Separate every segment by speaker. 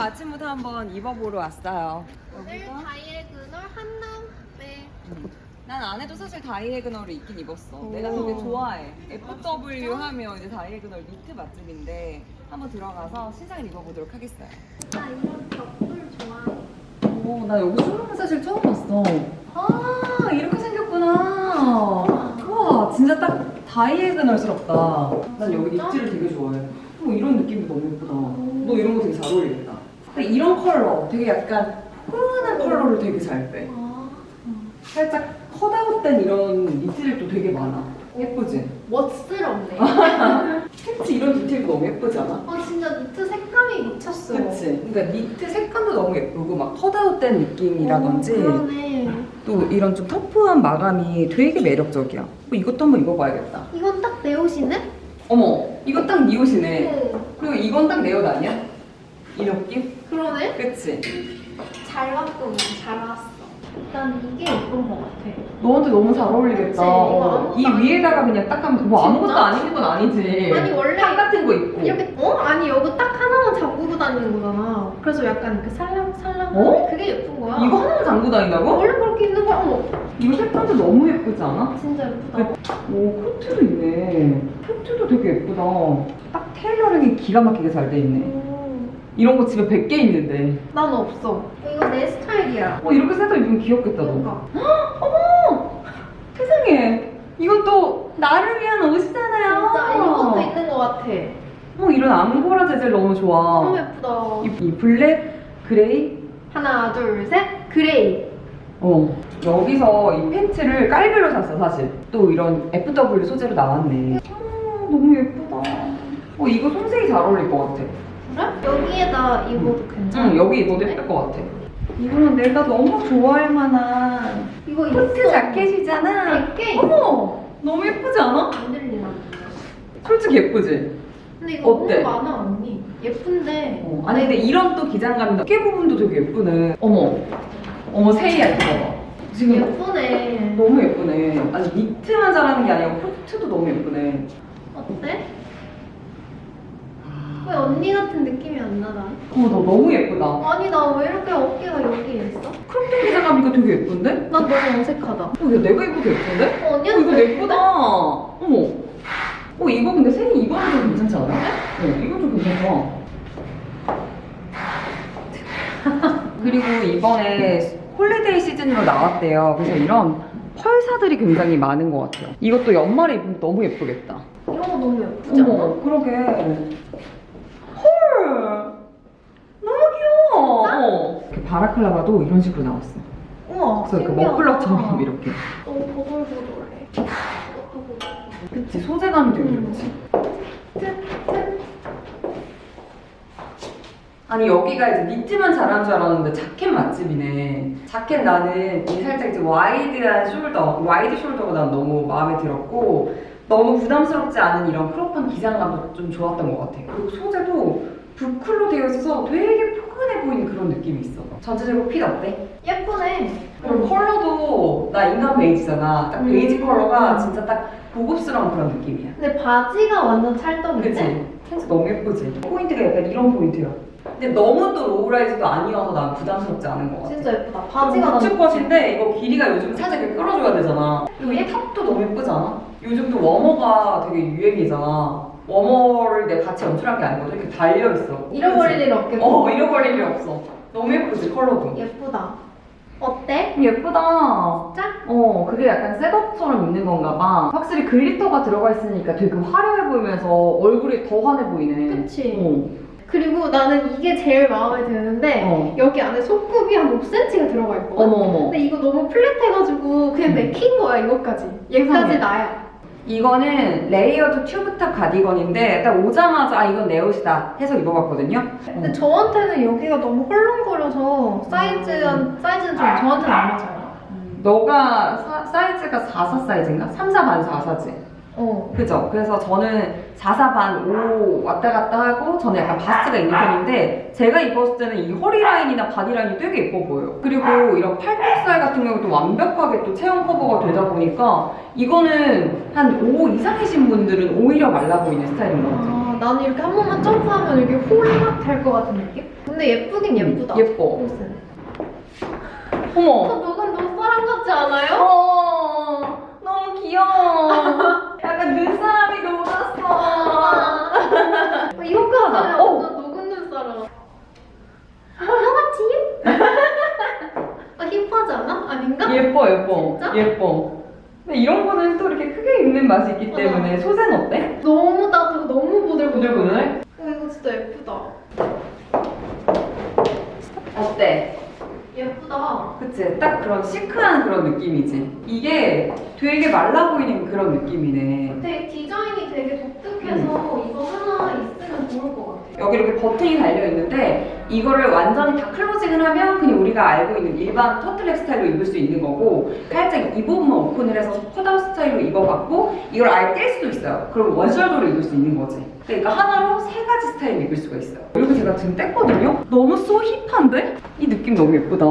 Speaker 1: 저희가 아침부터 한번 입어보러 왔어요.
Speaker 2: 오늘 다이애그널 한남 네.
Speaker 1: 난 안에도 사실 다이애그널을 입긴 입었어.
Speaker 2: 오.
Speaker 1: 내가 되게 좋아해. FW 하면 이제 다이애그널 니트 맛집인데 한번 들어가서 신상을 입어보도록 하겠어요.
Speaker 2: 나 이런 벽돌 좋아해.
Speaker 1: 오, 나 여기 쇼룸 사실 처음 봤어. 아, 이렇게 생겼구나. 우와, 진짜 딱 다이애그널스럽다. 난 여기? 니트를 되게 좋아해. 뭐 이런 느낌도 너무 예쁘다. 너 이런 거 되게 잘 어울리겠다. 근데 이런 컬러, 되게 약간 훈훈한 컬러를 되게 잘 빼.
Speaker 2: 아,
Speaker 1: 살짝 컷아웃된 이런 니트들도 되게 많아. 예쁘지?
Speaker 2: 멋스럽네.
Speaker 1: 팬츠 이런 디테일도 너무 예쁘지 않아?
Speaker 2: 아 진짜 니트 색감이 미쳤어.
Speaker 1: 그치? 그러니까 니트 색감도 너무 예쁘고 막 컷아웃된 느낌이라든지
Speaker 2: 어, 그러네.
Speaker 1: 또 이런 좀 터프한 마감이 되게 매력적이야. 뭐 이것도 한번 입어봐야겠다.
Speaker 2: 이건 딱 내 옷이네?
Speaker 1: 어머, 이거 딱네 옷이네.
Speaker 2: 네.
Speaker 1: 그리고 이건 딱 내 옷 아니야? 이 느낌?
Speaker 2: 그러네.
Speaker 1: 그치?
Speaker 2: 잘 왔고 잘 왔어. 일단 이게 예쁜 것 같아.
Speaker 1: 너한테 너무 잘
Speaker 2: 그치?
Speaker 1: 어울리겠다.
Speaker 2: 이거
Speaker 1: 어,
Speaker 2: 아무것도
Speaker 1: 이
Speaker 2: 안-
Speaker 1: 위에다가 그냥 딱 하면 뭐 아무것도
Speaker 2: 진짜?
Speaker 1: 아닌 건 아니지.
Speaker 2: 아니 원래
Speaker 1: 탑 같은 거 입고.
Speaker 2: 이렇게 어? 아니 여기 딱 하나만 잡고 다니는 거잖아. 그래서 약간 이렇게 살랑살랑.
Speaker 1: 어?
Speaker 2: 그게 예쁜 거야.
Speaker 1: 이거 하나만 잠고 다닌다고?
Speaker 2: 원래 그렇게 입는 거야. 어머,
Speaker 1: 이거 색감도 너무 예쁘지 않아?
Speaker 2: 진짜 예쁘다.
Speaker 1: 오, 코트도 있네. 코트도 되게 예쁘다. 딱 테일러링이 기가 막히게 잘 돼 있네.
Speaker 2: 음,
Speaker 1: 이런 거 집에 100개 있는데.
Speaker 2: 난 없어. 이거 내 스타일이야.
Speaker 1: 어, 이렇게 세서 입으면 귀엽겠다, 너.
Speaker 2: 뭔가.
Speaker 1: 어머! 세상에. 이건 또 나를 위한 옷이잖아요.
Speaker 2: 진짜 이것도 있는 것 같아.
Speaker 1: 어, 이런 앙고라 재질 너무 좋아.
Speaker 2: 너무 예쁘다.
Speaker 1: 이, 이 블랙, 그레이.
Speaker 2: 하나, 둘, 셋. 그레이.
Speaker 1: 어. 여기서 이 팬츠를 깔별로 샀어, 사실. 또 이런 FW 소재로 나왔네. 어, 너무 예쁘다. 어, 이거 손색이 잘 어울릴 것 같아.
Speaker 2: 그래? 여기에다 입어도 괜찮아.
Speaker 1: 응, 여기 입어도 예쁠 것 같아. 이거는 내가 너무 좋아할 만한
Speaker 2: 이거
Speaker 1: 코트
Speaker 2: 있어.
Speaker 1: 자켓이잖아.
Speaker 2: 100개
Speaker 1: 어머! 너무 예쁘지 않아?
Speaker 2: 안 들리나?
Speaker 1: 솔직히 예쁘지?
Speaker 2: 근데 이거
Speaker 1: 어때?
Speaker 2: 너무 많아 언니. 예쁜데.
Speaker 1: 어, 아니 근데 이런 또 기장감이 어깨 부분도 되게 예쁘네. 어머, 어머 세이야 이거 봐봐. 지금
Speaker 2: 예쁘네.
Speaker 1: 너무 예쁘네. 아니 니트만 잘하는 게 아니라 코트도 너무 예쁘네.
Speaker 2: 어때? 왜 언니 같은 느낌이 안 나나?
Speaker 1: 어, 너 너무 예쁘다.
Speaker 2: 아니 나 왜 이렇게 어깨가 여기에 있어?
Speaker 1: 크롭톤 기장감이니까 되게 예쁜데?
Speaker 2: 난 너무 어색하다.
Speaker 1: 어, 이거 내가 입어도 예쁜데?
Speaker 2: 어,
Speaker 1: 어,
Speaker 2: 언니한테
Speaker 1: 이거 예쁘다. 어머. 어, 이거 근데 세이 이거는 좀 괜찮지 않아? 어, 이거 좀 괜찮다. 그리고 이번에 홀리데이 시즌으로 나왔대요. 그래서 이런 펄사들이 굉장히 많은 것 같아요. 이것도 연말에 입으면 너무 예쁘겠다.
Speaker 2: 이런 거 너무 예쁘지 않아?
Speaker 1: 어머, 그러게. 헐! 너무 귀여워. 어. 이렇게 바라클라바도 이런 식으로 나왔어.
Speaker 2: 우와
Speaker 1: 그래서 이렇게
Speaker 2: 신기하다.
Speaker 1: 머플러처럼 이렇게.
Speaker 2: 너무. 이것도 보들보들.
Speaker 1: 그치, 소재감이 되게
Speaker 2: 음.
Speaker 1: 좋지.
Speaker 2: 짠.
Speaker 1: 아니 여기가 이제 니트만 잘하는 줄 알았는데 자켓 맛집이네. 자켓 나는 이 살짝 이제 와이드한 숄더, 와이드 숄더가 난 너무 마음에 들었고 너무 부담스럽지 않은 이런 크롭한 기장감도 좀 좋았던 것 같아. 그리고 소재도 부클로 되어 있어서 되게 포근해 보이는 그런 느낌이 있어. 전체적으로 핏 어때?
Speaker 2: 예쁘네.
Speaker 1: 그리고 컬러도 나 인간 베이지잖아. 딱 베이지
Speaker 2: 음.
Speaker 1: 컬러가 진짜 딱 고급스러운 그런 느낌이야.
Speaker 2: 근데 바지가 완전 찰떡인데?
Speaker 1: 그치? 팬츠 너무 예쁘지? 포인트가 약간 이런 포인트야. 근데 너무 또 로우라이즈도 아니어서 난 부담스럽지 않은 것 같아.
Speaker 2: 진짜 예쁘다. 바지가
Speaker 1: 우측 것인데 이거 길이가 요즘 살짝 이렇게 끌어줘야 되잖아. 그리고 이 탑도 너무 예쁘지 않아? 요즘 또 워머가 되게 유행이잖아. 워머를 내가 같이 연출한 게 아니거든. 이렇게 달려있어.
Speaker 2: 잃어버릴? 일 없겠고.
Speaker 1: 어, 잃어버릴 일 없어. 너무 예쁘지, 컬러도.
Speaker 2: 예쁘다. 어때?
Speaker 1: 예쁘다.
Speaker 2: 짜?
Speaker 1: 어, 그게 약간 셋업처럼 입는 건가 봐. 확실히 글리터가 들어가 있으니까 되게 화려해 보이면서 얼굴이 더 환해 보이네.
Speaker 2: 그치.
Speaker 1: 어.
Speaker 2: 그리고 나는 이게 제일 마음에 드는데
Speaker 1: 어.
Speaker 2: 여기 안에 속굽이 한 5cm가 들어가 있거든.
Speaker 1: 어머, 어머.
Speaker 2: 근데 이거 너무 플랫해가지고 그냥
Speaker 1: 음.
Speaker 2: 맥힌 거야. 얘까지
Speaker 1: 세상에.
Speaker 2: 나야.
Speaker 1: 이거는 레이어드 튜브탑 가디건인데 딱 오자마자 아 이건 내 옷이다 해서 입어봤거든요.
Speaker 2: 근데 저한테는 여기가 너무 헐렁거려서 사이즈는 사이즈는 좀 저한테는 안 맞아요.
Speaker 1: 너가 사, 사이즈가 44 사이즈인가? 3, 4 반 4사지.
Speaker 2: 어.
Speaker 1: 그죠? 그래서 저는 4, 4 반, 5 왔다 갔다 하고 저는 약간 바스트가 있는 편인데 제가 입었을 때는 이 허리 라인이나 바디 라인이 되게 예뻐 보여요. 그리고 이런 팔뚝살 같은 경우도 완벽하게 또 체형 커버가 되다 보니까 이거는 한 5 이상이신 분들은 오히려 말라 보이는 스타일인 것 같아요.
Speaker 2: 아, 나는 이렇게 한 번만 점프하면 이게 홀딱 될것 같은 느낌? 근데 근데 예쁘긴 예쁘다.
Speaker 1: 예뻐.
Speaker 2: 옷은.
Speaker 1: 어머.
Speaker 2: 저 누군 눈사람 같지 않아요?
Speaker 1: 어, 너무 귀여워. 약간 눈사람이 녹았어.
Speaker 2: 어, 이거까지
Speaker 1: 어.
Speaker 2: 완전 누군 눈사람. 하나치? 아 힙하지 않아? 아닌가?
Speaker 1: 예뻐, 예뻐.
Speaker 2: 진짜?
Speaker 1: 예뻐. 근데 이런 거는 또 이렇게 크게 입는 맛이 있기
Speaker 2: 맞아.
Speaker 1: 때문에 소재는 어때?
Speaker 2: 너무 따뜻하고 너무 보들보들.
Speaker 1: 부들부들?
Speaker 2: 어, 이거 진짜 예쁘다.
Speaker 1: 어때?
Speaker 2: 예쁘다.
Speaker 1: 그치? 딱 그런 시크한 그런 느낌이지. 이게 되게 말라 보이는 그런 느낌이네.
Speaker 2: 되게 디자인이 되게 독특해서 이거 하나 좋을 것 같아.
Speaker 1: 여기 이렇게 버튼이 달려 있는데 이거를 완전히 다 클로징을 하면 그냥 우리가 알고 있는 일반 터틀넥 스타일로 입을 수 있는 거고 살짝 이 부분만 오픈을 해서 컷아웃 스타일로 입어갖고 이걸 아예 뗄 수도 있어요. 그럼 원숄더로 입을 수 있는 거지. 그러니까 하나로 세 가지 스타일을 입을 수가 있어요. 이렇게 제가 지금 뗐거든요? 너무 소 힙한데? 이 느낌 너무 예쁘다.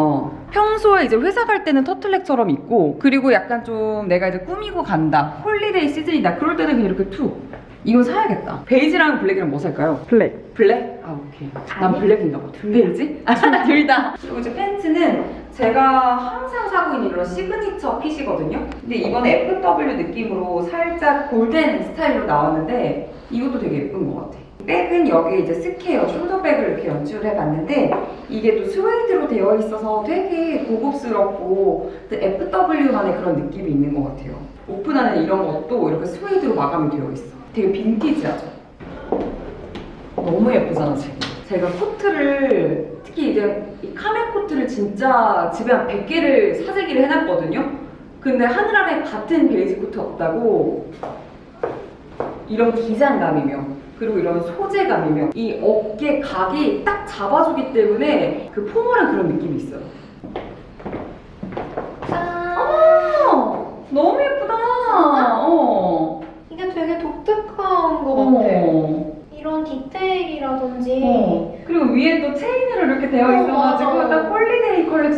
Speaker 1: 평소에 이제 회사 갈 때는 터틀넥처럼 입고 그리고 약간 좀 내가 이제 꾸미고 간다. 홀리데이 시즌이다. 그럴 때는 그냥 이렇게 툭. 이건 사야겠다. 베이지랑 블랙이랑 뭐 살까요? 블랙. 블랙? 아, 오케이. 난
Speaker 2: 아니.
Speaker 1: 블랙인가 봐. 베이지? 아, 둘 다. 그리고 이제 팬츠는 제가 항상 사고 있는 이런 시그니처 핏이거든요. 근데 이번에 FW 느낌으로 살짝 골덴 스타일로 나왔는데 이것도 되게 예쁜 것 같아. 백은 여기 이제 스퀘어 숄더백을 이렇게 연출을 해봤는데 이게 또 스웨이드로 되어 있어서 되게 고급스럽고 또 FW만의 그런 느낌이 있는 것 같아요. 오픈하는 이런 것도 이렇게 스웨이드로 마감이 되어 있어. 되게 빈티지하죠. 너무 예쁘잖아 지금. 제가 코트를 특히 이제 이 카멜 코트를 진짜 집에 한 100개를 사재기를 해놨거든요. 근데 하늘 아래 같은 베이지 코트 없다고 이런 기장감이며 그리고 이런 소재감이며 이 어깨 각이 딱 잡아주기 때문에 그 포멀한 그런 느낌이 있어요.
Speaker 2: 짠.
Speaker 1: 어머! 너무 예쁘다. 어.
Speaker 2: 이게 되게 독특한 것 같아.
Speaker 1: 어머.
Speaker 2: 이런 디테일이라든지.
Speaker 1: 어. 그리고 위에 또 체인으로 이렇게 되어
Speaker 2: 어,
Speaker 1: 있어가지고
Speaker 2: 맞아.
Speaker 1: 딱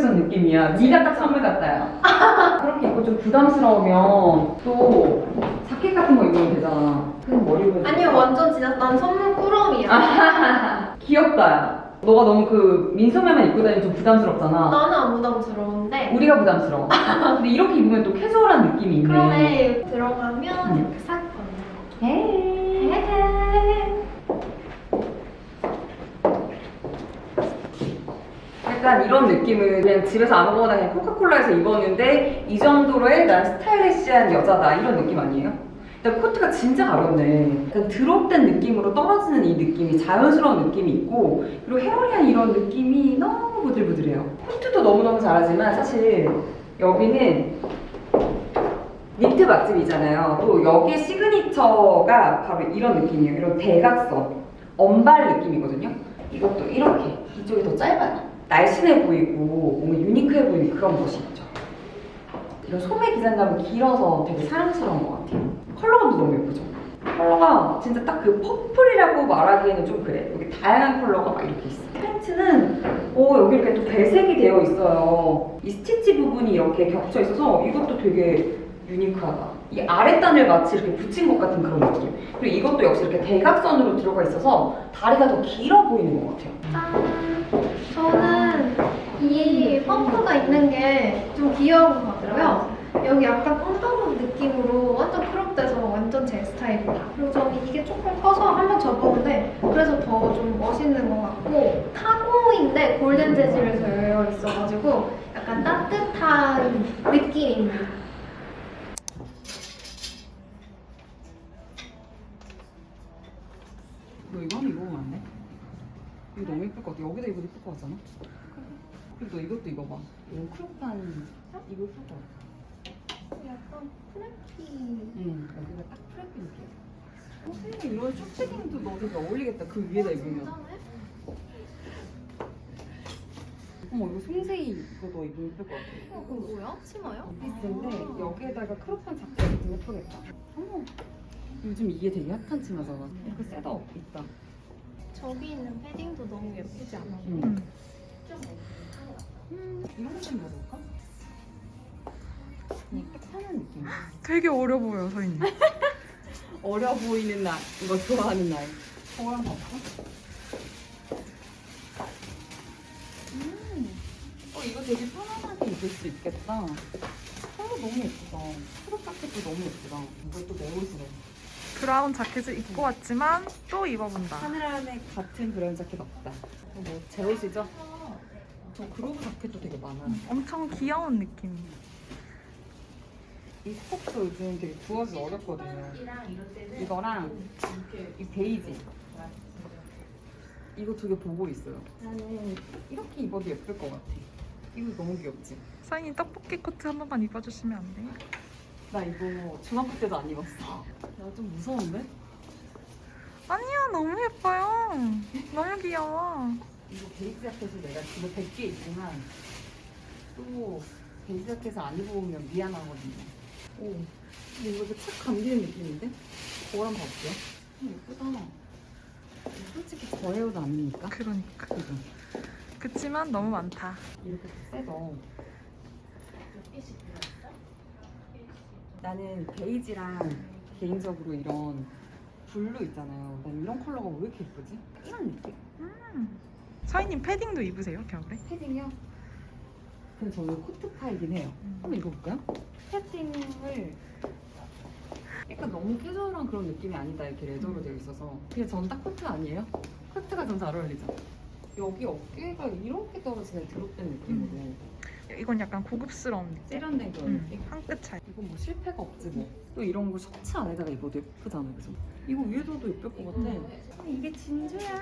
Speaker 1: 컬렉션 느낌이야. 네가 딱 선물 같다야. 그렇게 입고 좀 부담스러우면 또 자켓 같은 거 입으면 되잖아. 그럼 머리 보
Speaker 2: 아니요, 완전 진짜 난 선물 꾸러미야.
Speaker 1: 귀엽다. 너가 너무 그 민소매만 입고 다니면 좀 부담스럽잖아.
Speaker 2: 나는 안 부담스러운데.
Speaker 1: 우리가 부담스러워. 근데 이렇게 입으면 또 캐주얼한 느낌이 있네.
Speaker 2: 그러네. 들어가면
Speaker 1: 음.
Speaker 2: 이렇게 싹 걷는
Speaker 1: 헤이.
Speaker 2: 거. 헤헤.
Speaker 1: 약간 이런 느낌은 그냥 집에서 아무거나 그냥 코카콜라에서 입었는데 이 정도로의 난 스타일리시한 여자다 이런 느낌 아니에요? 근데 코트가 진짜 가볍네. 약간 드롭된 느낌으로 떨어지는 이 느낌이 자연스러운 느낌이 있고 그리고 헤어리한 이런 느낌이 너무 부들부들해요. 코트도 너무너무 잘하지만 사실 여기는 니트 맛집이잖아요. 또 여기 시그니처가 바로 이런 느낌이에요. 이런 대각선, 언발 느낌이거든요. 이것도 이렇게 이쪽이 더 짧아요. 날씬해 보이고 뭔가 유니크해 보이는 그런 것이 있죠. 이런 소매 기장감이 길어서 되게 사랑스러운 것 같아요. 컬러감도 너무 예쁘죠. 컬러가 진짜 딱 그 퍼플이라고 말하기에는 좀 그래. 여기 다양한 컬러가 막 이렇게 있어. 팬츠는 오 여기 이렇게 또 배색이 되어 있어요. 이 스티치 부분이 이렇게 겹쳐 있어서 이것도 되게 유니크하다. 이 아랫단을 마치 이렇게 붙인 것 같은 그런 느낌. 그리고 이것도 역시 이렇게 대각선으로 들어가 있어서 다리가 더 길어 보이는 것 같아요.
Speaker 2: 짠. 저는 이 펌프가 있는 게 좀 귀여운 것 같고요. 여기 약간 펀더룩 느낌으로 완전 크롭돼서 완전 제 스타일이다. 그리고 저는 이게 조금 커서 한번 접었는데 그래서 더 좀 멋있는 것 같고 타고인데 골든 재질을 되어 있어가지고 약간 따뜻한 느낌입니다.
Speaker 1: 너 이거 한번 입어보면 안 돼? 이거 너무 예쁠 것 같아. 여기다 입어도 예쁠 것 같잖아? 그리고 너 이것도 입어봐. 이런 크롭한 이거 예쁠 것 같아.
Speaker 2: 약간 프레키.
Speaker 1: 응, 여기가 딱 프레피 느낌. 어, 선생님 이런 쇼트닝도 너 되게 어울리겠다. 그 위에다 입으면. 어머, 이거 송세이 이거 너 입으면 예쁠 것 같아.
Speaker 2: 어, 그거 뭐야? 치마요?
Speaker 1: 비슷한데 여기에다가 크롭한 자켓 입으면 예쁘겠다. 어머, 요즘 이게 되게 핫한 치마잖아. 이렇게 셋업 있다.
Speaker 2: 저기 있는 패딩도 너무 예쁘지 않아?
Speaker 1: 응. 음, 이런 거좀 입어볼까? 그냥 딱 편한 느낌.
Speaker 3: 되게 어려 보여, 서인님.
Speaker 1: 어려 보이는 날, 이거 좋아하는 날. 저랑 갈까? 되게 편안하게 입을 수 있겠다. 어, 너무 예쁘다. 자켓도 너무 예쁘다. 이것도 내 옷이래.
Speaker 3: 브라운 자켓을 입고 왔지만 또 입어본다.
Speaker 1: 하늘 안에 같은 브라운 자켓 없다. 뭐, 제 옷이죠? 저 그로브 자켓도 되게 많아요.
Speaker 3: 엄청 귀여운 느낌.
Speaker 1: 이 스커트도 요즘 되게 구하기 어렵거든요. 이거랑 이 베이지. 이거 되게 보고 있어요. 나는 이렇게 입어도 예쁠 것 같아. 이거 너무 귀엽지?
Speaker 3: 사인이 떡볶이 코트 한 번만 입어주시면 안 돼요?
Speaker 1: 나 이거 중학교 때도 안 입었어. 나 좀 무서운데?
Speaker 3: 아니야 너무 예뻐요. 너무 귀여워.
Speaker 1: 이거 베이지 자켓을 내가 집에 100개 있지만 또 베이지 자켓을 안 입어보면 미안하거든요. 오, 근데 이거 이렇게 착 감기는 느낌인데? 거울 한번 봐볼게요. 음, 예쁘다. 솔직히 저의 옷 아닙니까?
Speaker 3: 그러니까.
Speaker 1: 그죠?
Speaker 3: 그치만 너무 많다.
Speaker 1: 이렇게 세서 나는 베이지랑 개인적으로 이런 블루 있잖아요. 난 이런 컬러가 왜 이렇게 예쁘지? 이런 느낌?
Speaker 3: 사인님 패딩도 입으세요 겨울에?
Speaker 1: 패딩이요? 근데 저는 코트파이긴 해요. 한번 입어볼까요? 패딩을 약간 너무 캐주얼한 그런 느낌이 아니다 이렇게 레저로 되어 있어서 그냥 전딱 코트 아니에요? 코트가 좀 잘 어울리죠? 여기 어깨가 이렇게 떨어지네 드롭된 느낌으로
Speaker 3: 이건 약간 고급스러운 느낌.
Speaker 1: 세련된 그런
Speaker 3: 음,
Speaker 1: 느낌?
Speaker 3: 한끗 차이.
Speaker 1: 이건 뭐 실패가 없지 뭐. 또 이런 거 셔츠 안에다가 입어도 예쁘잖아, 그죠? 이거 위에서도 예쁠 것 같아. 아, 이게 진주야.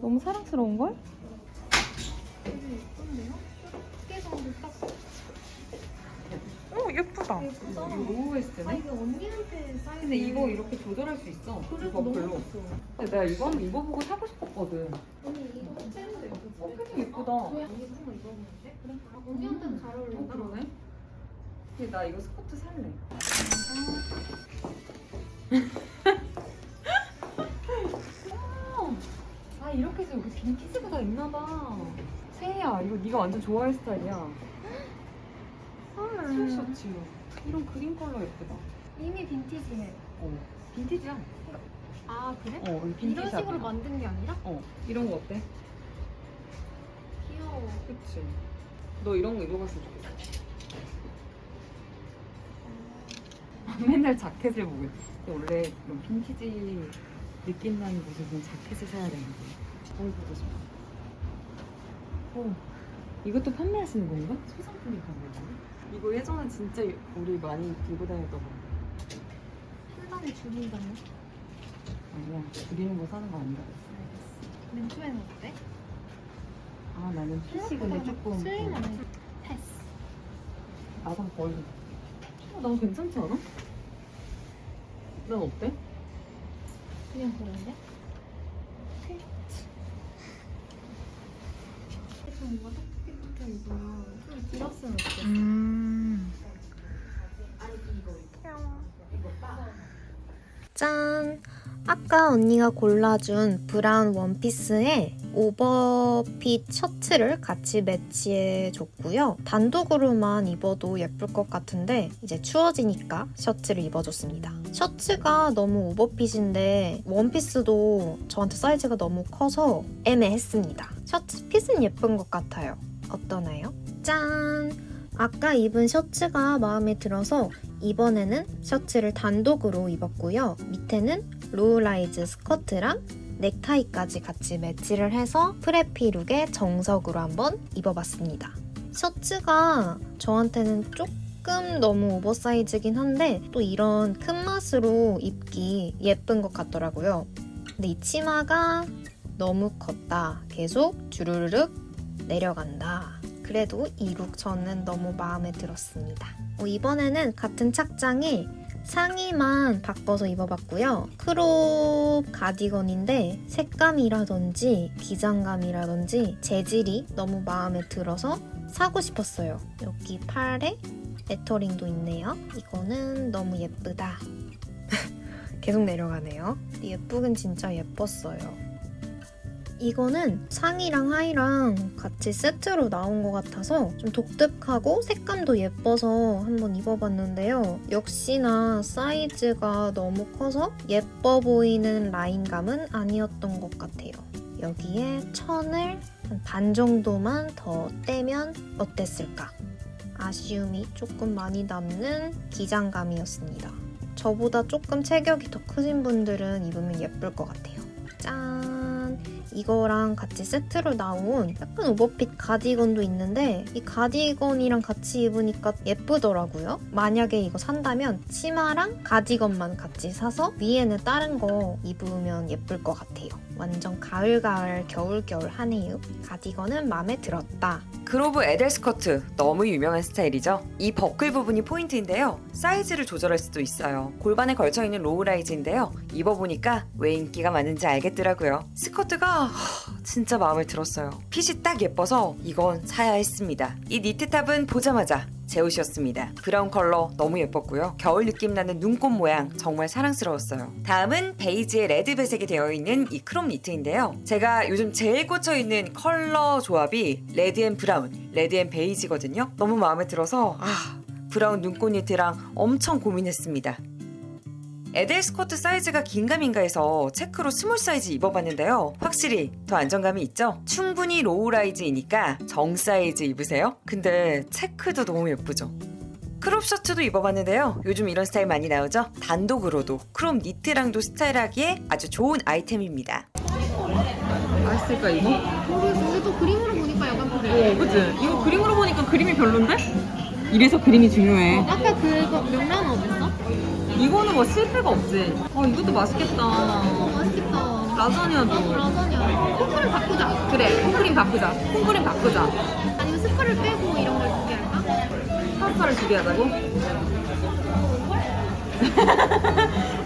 Speaker 1: 너무 사랑스러운 걸?
Speaker 2: 되게 예쁜데요? 어깨선도 딱
Speaker 3: 오 예쁘다.
Speaker 2: 예쁘다.
Speaker 1: 이거
Speaker 2: 아
Speaker 1: 로우웨스트네?
Speaker 2: 이거 언니한테 사이즈
Speaker 1: 근데 이거 이렇게 조절할 수 있어.
Speaker 2: 그래도
Speaker 1: 이거
Speaker 2: 너무
Speaker 1: 별로.
Speaker 2: 예뻐.
Speaker 1: 근데 내가 이거 한번 입어보고 사고 싶었거든.
Speaker 2: 언니 이거 tren드 예쁘지?
Speaker 1: 어, 패딩 예쁘다.
Speaker 2: 언니 한번 입어보는데? 그래? 아, 언니한테는 잘
Speaker 1: 어,
Speaker 2: 어울린다.
Speaker 1: 그러네. 근데 나 이거 스커트 살래. 아 이렇게 해서 여기 빈티지가 다 있나봐. 세희야 이거 네가 완전 좋아할 스타일이야. 스웨셔츠. 이런 그린 컬러 예쁘다.
Speaker 2: 이미 빈티지해.
Speaker 1: 어 빈티지야.
Speaker 2: 아 그래?
Speaker 1: 어 이거 빈티지.
Speaker 2: 이런 식으로 만든 게 아니라?
Speaker 1: 어 이런 거 어때?
Speaker 2: 귀여워.
Speaker 1: 그치. 너 이런 거 입어봤으면 좋겠다. 맨날 자켓을 보고 있어. 원래 이런 빈티지 느낌 나는 곳에서는 자켓을 사야 되는데. 너무 보고 싶어. 어, 이것도 판매하시는 건가? 소상품이 판매하는 이거 예전에 진짜 우리 많이 들고 다녔던 거.
Speaker 2: 한 단에 줄인다네.
Speaker 1: 아니야, 줄이는 거 사는 거 아니라.
Speaker 2: 맨 처음에는 어때?
Speaker 1: 아, 나는 핏이 근데 조금.
Speaker 2: 슬림하네. 패스.
Speaker 1: 나상 벌리. 어, 난 괜찮지 않아? 난 어때?
Speaker 2: 그냥 그런데? 좀 뭔가 같은 입으면 좀 길었으면 좋겠어.
Speaker 3: 음.
Speaker 4: 짠! 아까 언니가 골라준 브라운 원피스에 오버핏 셔츠를 같이 매치해 줬고요. 단독으로만 입어도 예쁠 것 같은데 이제 추워지니까 셔츠를 입어줬습니다. 셔츠가 너무 오버핏인데 원피스도 저한테 사이즈가 너무 커서 애매했습니다. 셔츠 핏은 예쁜 것 같아요. 어떠나요? 짠! 아까 입은 셔츠가 마음에 들어서 이번에는 셔츠를 단독으로 입었고요. 밑에는 로우라이즈 스커트랑 넥타이까지 같이 매치를 해서 프레피 룩의 정석으로 한번 입어봤습니다. 셔츠가 저한테는 조금 너무 오버사이즈긴 한데 또 이런 큰 맛으로 입기 예쁜 것 같더라고요. 근데 이 치마가 너무 컸다. 계속 주르륵 내려간다. 그래도 이 룩 저는 너무 마음에 들었습니다. 어, 이번에는 같은 착장에 상의만 바꿔서 입어봤고요. 크롭 가디건인데 색감이라든지 기장감이라든지 재질이 너무 마음에 들어서 사고 싶었어요. 여기 팔에 레터링도 있네요. 이거는 너무 예쁘다. 계속 내려가네요. 예쁘긴 진짜 예뻤어요. 이거는 상의랑 하의랑 같이 세트로 나온 것 같아서 좀 독특하고 색감도 예뻐서 한번 입어봤는데요. 역시나 사이즈가 너무 커서 예뻐 보이는 라인감은 아니었던 것 같아요. 여기에 천을 한 반 정도만 더 떼면 어땠을까? 아쉬움이 조금 많이 남는 기장감이었습니다. 저보다 조금 체격이 더 크신 분들은 입으면 예쁠 것 같아요. 짠! 이거랑 같이 세트로 나온 약간 오버핏 가디건도 있는데 이 가디건이랑 같이 입으니까 예쁘더라고요. 만약에 이거 산다면 치마랑 가디건만 같이 사서 위에는 다른 거 입으면 예쁠 것 같아요. 완전 가을가을 겨울겨울 하네요. 가디건은 마음에 들었다.
Speaker 1: 그로브 에델 스커트 너무 유명한 스타일이죠. 이 버클 부분이 포인트인데요. 사이즈를 조절할 수도 있어요. 골반에 걸쳐 있는 로우 라이즈인데요. 입어보니까 왜 인기가 많은지 알겠더라고요. 스커트가 하, 진짜 마음에 들었어요. 핏이 딱 예뻐서 이건 사야 했습니다. 이 니트탑은 보자마자 제 옷이었습니다. 브라운 컬러 너무 예뻤고요. 겨울 느낌 나는 눈꽃 모양 정말 사랑스러웠어요. 다음은 베이지에 레드 배색이 되어 있는 이 크롭 니트인데요. 제가 요즘 제일 꽂혀 있는 컬러 조합이 레드 앤 브라운, 레드 앤 베이지거든요. 너무 마음에 들어서 아 브라운 눈꽃 니트랑 엄청 고민했습니다. 에델 스커트 사이즈가 긴가 민가 해서 체크로 스몰 사이즈 입어봤는데요. 확실히 더 안정감이 있죠? 충분히 로우 라이즈이니까 정 사이즈 입으세요. 근데 체크도 너무 예쁘죠? 크롭 셔츠도 입어봤는데요. 요즘 이런 스타일 많이 나오죠? 단독으로도 크롭 니트랑도 스타일하기에 아주 좋은 아이템입니다. 맛있을까 이거?
Speaker 2: 모르겠어. 근데 또 그림으로 보니까 약간 그래.
Speaker 1: 어, 그치? 이거 그림으로 보니까 그림이 별론데? 이래서 그림이 중요해.
Speaker 2: 아까 그거 명란 어딨어?
Speaker 1: 이거는 뭐 실패가 없지. 아, 이것도 맛있겠다.
Speaker 2: 어, 맛있겠다.
Speaker 1: 라자냐도.
Speaker 2: 라자냐. 콩크를 바꾸자.
Speaker 1: 그래, 콩크림 바꾸자. 콩크림 바꾸자.
Speaker 2: 아니면 스프를 빼고 이런 걸 두개 할까?
Speaker 1: 파스타를 두 개 하자고?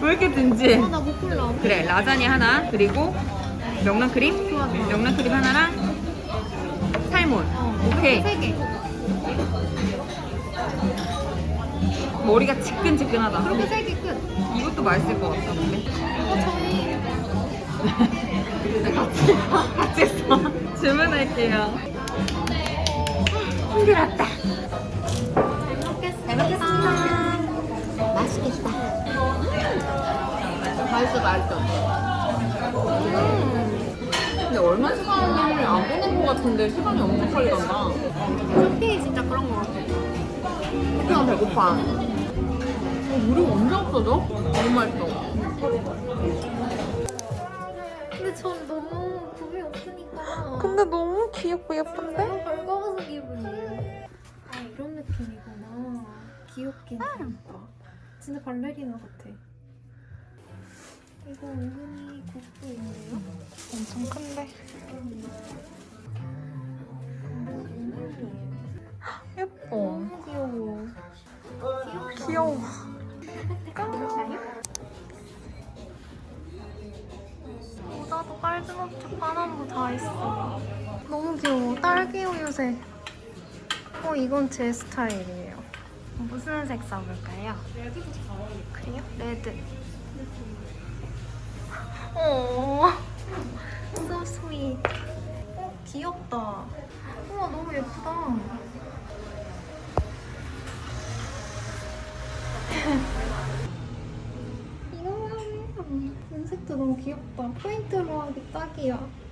Speaker 1: 왜 이렇게 든지?
Speaker 2: 아, 나못 골라.
Speaker 1: 그래, 라자냐 하나, 그리고 명란 크림?
Speaker 2: 좋아, 좋아.
Speaker 1: 명란 크림 하나랑 살몬.
Speaker 2: 어,
Speaker 1: 오케이.
Speaker 2: 세 개.
Speaker 1: 머리가 지끈지끈하다.
Speaker 2: 그렇게 끝.
Speaker 1: 이것도 맛있을 것 같다, 근데.
Speaker 2: 어, 저희
Speaker 1: 같이 했어. 주문할게요. 힘들었다.
Speaker 2: 잘 먹겠습니다. 맛있겠다.
Speaker 1: 맛있어, 맛있어. 근데 얼마 시간을 안 보낸 것 같은데 시간이 엄청 빨리 간다.
Speaker 2: 쇼핑이 진짜 그런 거 같아.
Speaker 1: 나 배고파. 어, 물이 언제 없어져? 너무 맛있어.
Speaker 2: 근데 전 너무 구이 없으니까.
Speaker 3: 근데 너무 귀엽고 예쁜데?
Speaker 2: 너무 벌거워서 기분이에요. 아 이런 느낌이구나. 귀엽긴 하다. 진짜 발레리나 같아. 이거 은근히 국부인데요?
Speaker 3: 엄청 큰데? 예뻐.
Speaker 2: 너무 귀여워.
Speaker 3: 귀여워.
Speaker 2: 모자도 깔끔하게 바나무 다 있어. 너무 귀여워. 딸기 우유색. 어, 이건 제 스타일이에요. 무슨 색 써볼까요? 레드도 잘 어울려. 그래요? 레드. 어, so sweet. 어, 귀엽다. 우와, 너무 예쁘다. 이거 하면 음,顏색도 너무 귀엽다. 포인트로 하기 딱이야.